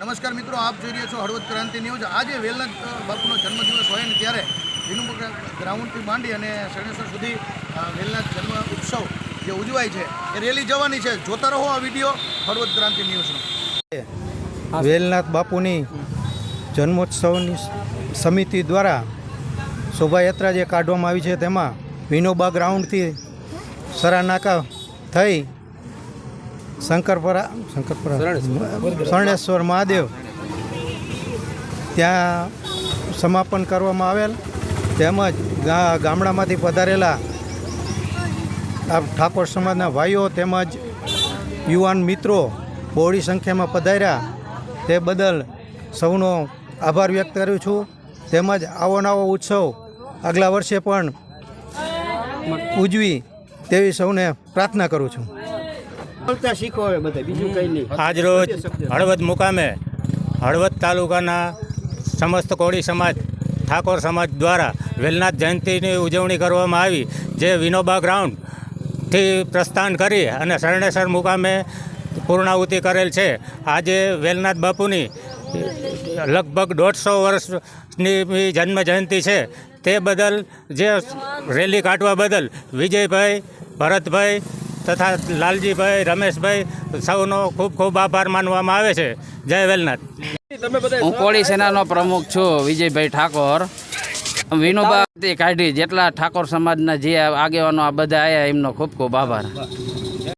નમસ્કાર મિત્રો, આપ જોઈ રહ્યા છો હળવદ ક્રાંતિ ન્યૂઝ. આજે વેલનાથ બાપુનો જન્મદિવસ હોય ને ત્યારે વિનુ ગ્રાઉન્ડથી માંડી અને શરણેશ્વર સુધી વેલનાથ જન્મ ઉત્સવ જે ઉજવાય છે, એ રેલી જવાની છે. જોતા રહો આ વીડિયો હળવદ ક્રાંતિ ન્યૂઝનો. વેલનાથ બાપુની જન્મોત્સવની સમિતિ દ્વારા શોભાયાત્રા જે કાઢવામાં આવી છે, તેમાં વિનોબા ગ્રાઉન્ડથી સરાનાકા થઈ શંકરપરા શંકરપરા, શરણેશ્વર મહાદેવ. ત્યાં સમાપન કરવામાં આવેલ. તેમજ ગામડામાંથી પધારેલા આ ઠાકોર સમાજના ભાઈઓ તેમજ યુવાન મિત્રો બહોળી સંખ્યામાં પધાર્યા. તે બદલ સૌનો આભાર વ્યક્ત કરું છું. તેમજ આવો નવો ઉત્સવ આગલા વર્ષે પણ ઉજવી તેવી સૌને પ્રાર્થના કરું છું. બોલતા નહીં. આજરોજ હળવદ મુકામે હળવદ તાલુકાના સમસ્ત કોળી સમાજ, ઠાકોર સમાજ દ્વારા વેલનાથ જયંતિની ઉજવણી કરવામાં આવી, જે વિનોબા ગ્રાઉન્ડથી પ્રસ્થાન કરી અને શરણેશ્વર મુકામે પૂર્ણાહુતિ કરેલ છે. આજે વેલનાથ બાપુની લગભગ દોઢસો વર્ષની જન્મ જયંતિ છે. તે બદલ જે રેલી કાઢવા બદલ વિજયભાઈ, ભરતભાઈ તથા લાલજીભાઈ રમેશભાઈ સૌનો ખૂબ ખૂબ આભાર માનવામાં આવે છે. જય વેલનાથ. હું કોળી સેનાનો પ્રમુખ છું વિજયભાઈ ઠાકોર. વિનોબા કાઢી જેટલા ઠાકોર સમાજના જે આગેવાનો આ બધા આવ્યા એમનો ખૂબ ખૂબ આભાર.